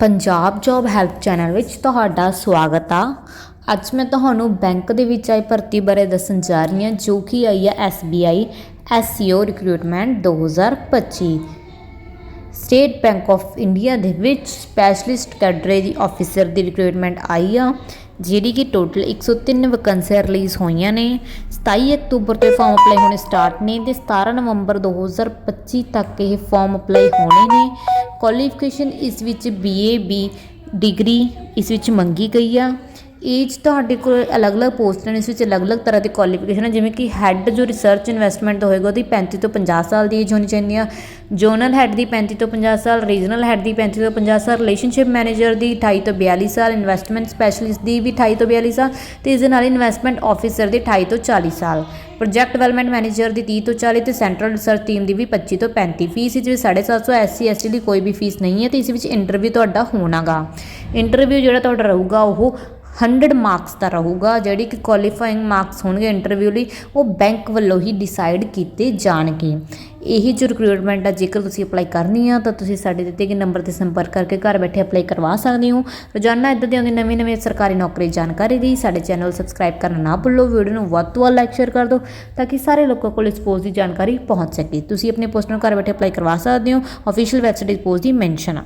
Punjab job help channel ਵਿੱਚ ਤੁਹਾਡਾ ਸਵਾਗਤ ਆ। ਅੱਜ ਮੈਂ ਤੁਹਾਨੂੰ ਬੈਂਕ ਦੇ ਵਿੱਚ ਆਈ ਭਰਤੀ ਬਾਰੇ ਦੱਸਣ ਜਾ ਰਹੀ ਹਾਂ, ਜੋ ਕਿ ਆਈ ਹੈ SBI SEO recruitment 2025 state bank of India ਦੇ ਵਿੱਚ ਸਪੈਸ਼ਲਿਸਟ ਕੈਡਰੇ ਦੀ ਆਫੀਸਰ ਦੀ ਰਿਕਰੂਟਮੈਂਟ ਆਈ ਆ, ਜਿਹੜੀ ਕਿ ਟੋਟਲ 103 ਵੈਕੈਂਸੀਆਂ ਰਿਲੀਜ਼ ਹੋਈਆਂ ਨੇ। 27 ਅਕਤੂਬਰ ਤੋਂ ਫਾਰਮ ਅਪਲਾਈ ਹੋਣੇ ਸਟਾਰਟ ਨੇ ਤੇ 17 ਨਵੰਬਰ 2025 ਤੱਕ ਇਹ ਫਾਰਮ ਅਪਲਾਈ ਹੋਣੇ ਨੇ। ਕੁਆਲੀਫਿਕੇਸ਼ਨ ਇਸ ਵਿੱਚ BA ਬੀ ਡਿਗਰੀ ਇਸ ਵਿੱਚ ਮੰਗੀ ਗਈ ਆ। ਏਜ ਤੁਹਾਡੇ ਕੋਲ ਅਲੱਗ-ਅਲੱਗ ਪੋਸਟ ਨੇ, ਇਸ ਵਿੱਚ ਅਲੱਗ-ਅਲੱਗ ਤਰ੍ਹਾਂ ਦੀ ਕੁਆਲੀਫਿਕੇਸ਼ਨ ਹੈ ਜਿਵੇਂ ਕਿ ਹੈੱਡ ਜੋ ਰਿਸਰਚ ਇਨਵੈਸਟਮੈਂਟ ਦਾ ਹੋਏਗਾ, ਉਹਦੀ 35 ਤੋਂ 50 ਸਾਲ ਦੀ ਏਜ ਹੋਣੀ ਚਾਹੀਦੀ ਆ। ਜ਼ੋਨਲ ਹੈੱਡ ਦੀ 35 ਤੋਂ 50 ਸਾਲ ਰੀਜਨਲ ਹੈੱਡ ਦੀ 35 ਤੋਂ 50 ਸਾਲ ਰਿਲੇਸ਼ਨਸ਼ਿਪ ਮੈਨੇਜਰ ਦੀ 28 ਤੋਂ 42 ਸਾਲ ਇਨਵੈਸਟਮੈਂਟ ਸਪੈਸ਼ਲਿਸਟ ਦੀ ਵੀ 28 ਤੋਂ 42 ਸਾਲ ਤੇ ਇਸ ਦੇ ਨਾਲ ਇਨਵੈਸਟਮੈਂਟ ਆਫੀਸਰ ਦੀ 28 ਤੋਂ 40 ਸਾਲ। ਪ੍ਰੋਜੈਕਟ ਡਿਵੈਲਪਮੈਂਟ ਮੈਨੇਜਰ ਦੀ 30 ਤੋਂ 40 ਤੇ ਸੈਂਟਰਲ ਰਿਸਰਚ ਟੀਮ ਦੀ ਵੀ 25 ਤੋਂ 35 ਫੀਸ ਇਸ ਵਿੱਚ 750 ਐਸਸੀ ਐਸਟੀ ਦੀ ਕੋਈ ਵੀ ਫੀਸ ਨਹੀਂ ਹੈ ਤੇ ਇਸ ਵਿੱਚ ਇੰਟਰਵਿਊ ਤੁਹਾਡਾ ਹੋਣਾਗਾ। ਇੰਟਰਵਿਊ ਜਿਹੜਾ ਤੁਹਾਡਾ ਰਹੂਗਾ, ਉਹ 100 ਮਾਰਕਸ ਦਾ ਰਹੂਗਾ, ਜਿਹੜੀ ਕਿ ਕੁਆਲੀਫਾਈਂਗ ਮਾਰਕਸ ਹੋਣਗੇ ਇੰਟਰਵਿਊ ਲਈ, ਉਹ ਬੈਂਕ ਵੱਲੋਂ ਹੀ ਡਿਸਾਈਡ ਕੀਤੇ ਜਾਣਗੇ। ਇਹੀ ਜੋ ਰਿਕਰੂਟਮੈਂਟ ਆ, ਜੇਕਰ ਤੁਸੀਂ ਅਪਲਾਈ ਕਰਨੀ ਆ, ਤਾਂ ਤੁਸੀਂ ਸਾਡੇ ਦਿੱਤੇ ਗਏ ਨੰਬਰ ਤੇ ਸੰਪਰਕ ਕਰਕੇ ਘਰ ਬੈਠੇ ਅਪਲਾਈ ਕਰਵਾ ਸਕਦੇ ਹੋ। ਰੋਜ਼ਾਨਾ ਇਦਾਂ ਦੀਆਂ ਨਵੀਂ ਨਵੀਂ ਸਰਕਾਰੀ ਨੌਕਰੀ ਜਾਣਕਾਰੀ ਲਈ ਸਾਡੇ ਚੈਨਲ ਸਬਸਕ੍ਰਾਈਬ ਕਰਨਾ ਨਾ ਭੁੱਲੋ ਵੀਡੀਓ ਨੂੰ ਵੱਧ ਤੋਂ ਵੱਧ ਲਾਈਕ ਸ਼ੇਅਰ ਕਰ ਦਿਓ, ਤਾਂ ਕਿ ਸਾਰੇ ਲੋਕਾਂ ਕੋਲ ਇਸ ਪੋਸਟ ਦੀ ਜਾਣਕਾਰੀ ਪਹੁੰਚ ਸਕੇ। ਤੁਸੀਂ ਆਪਣੇ ਪੋਸਟ ਨੂੰ ਘਰ ਬੈਠੇ ਅਪਲਾਈ ਕਰਵਾ ਸਕਦੇ ਹੋ ਅਫੀਸ਼ੀਅਲ ਵੈਬਸਾਈਟ ਇਸ ਪੋਸਟ ਦੀ ਮੈਂਸ਼ਨ ਆ।